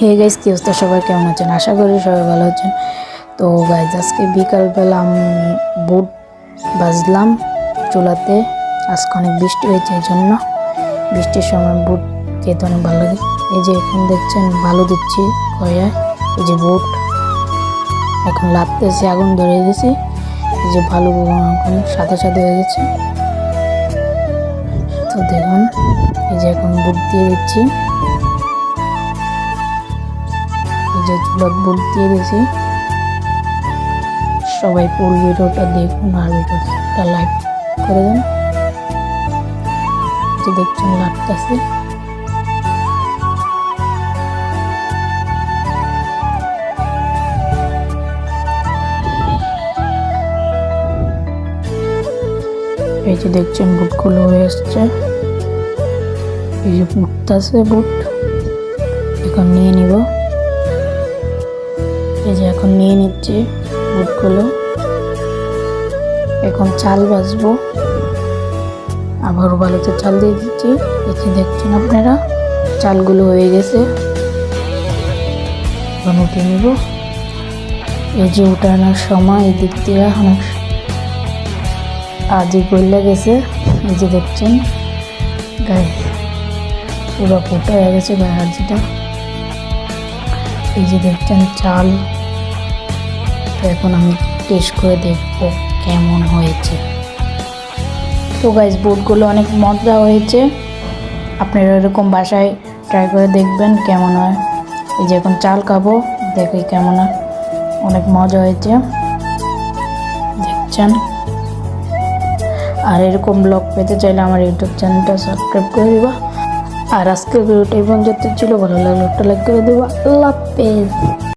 Hey guys কি অবস্থা? সবাই কেমন আছেন? আশা করি সবাই ভালো আছেন। তো গাইজ আজকে বিকালবেলা আমি বুট বাজলাম চুলাতে। আজকে অনেক বৃষ্টি হয়েছে, এই জন্য বৃষ্টির সময় বুট খেতে অনেক ভালো লাগে। এই যে এখন দেখছেন, ভালো দিচ্ছি কয়ায় এই যে বুট, এখন লাগতেছে আগুন ধরে গেছে এই যে ভালো এখন সাথে সাথে হয়ে গেছে। তো দেখুন, এই যে এখন বুট দিয়ে দিচ্ছি। যে চুলাত বুট দিয়ে দিয়েছি সবাই ফুল ভিডিওটা দেখুন আর ভিডিওটা লাইক করে দেন। যে দেখছেন লাগতেছে এই যে দেখছেন বুটগুলো হয়ে এসছে এই যে ফুটতেছে বুট, এখন নিয়ে নিব। এখন নিয়ে নিচ্ছি বুটগুলো। এখন চাল বাজবো আবার বালুতে চাল দিয়ে দিচ্ছি। এই দেখছেন আপনারা? চালগুলো হয়ে গেছে। এখন উঠে নিব। এই যে উঠানোর সময়, এই দিক দিয়ে অনেক আজই গইলা গেছে। এই যে দেখছেন? গায়ে পুরো ফুটা হয়ে গেছে গায়ে আজিটা এই যে দেখছেন, চাল এখন আমি টেস্ট করে দেখব কেমন হয়েছে। তো গাইজ বুটগুলো অনেক মজা হয়েছে। আপনারা এরকম বাসায় ট্রাই করে দেখবেন কেমন হয়। এই যে এখন চাল খাব, দেখি কেমন হয়। অনেক মজা হয়েছে। দেখছেন? আর এরকম ব্লগ পেতে চাইলে আমার ইউটিউব চ্যানেলটা সাবস্ক্রাইব করে দিবা। আর আজকের ভিডিওটা এই পর্যন্ত ছিল। ভালো লাগলে একটা লাইক করে দেবো। আল্লাহ হাফেজ।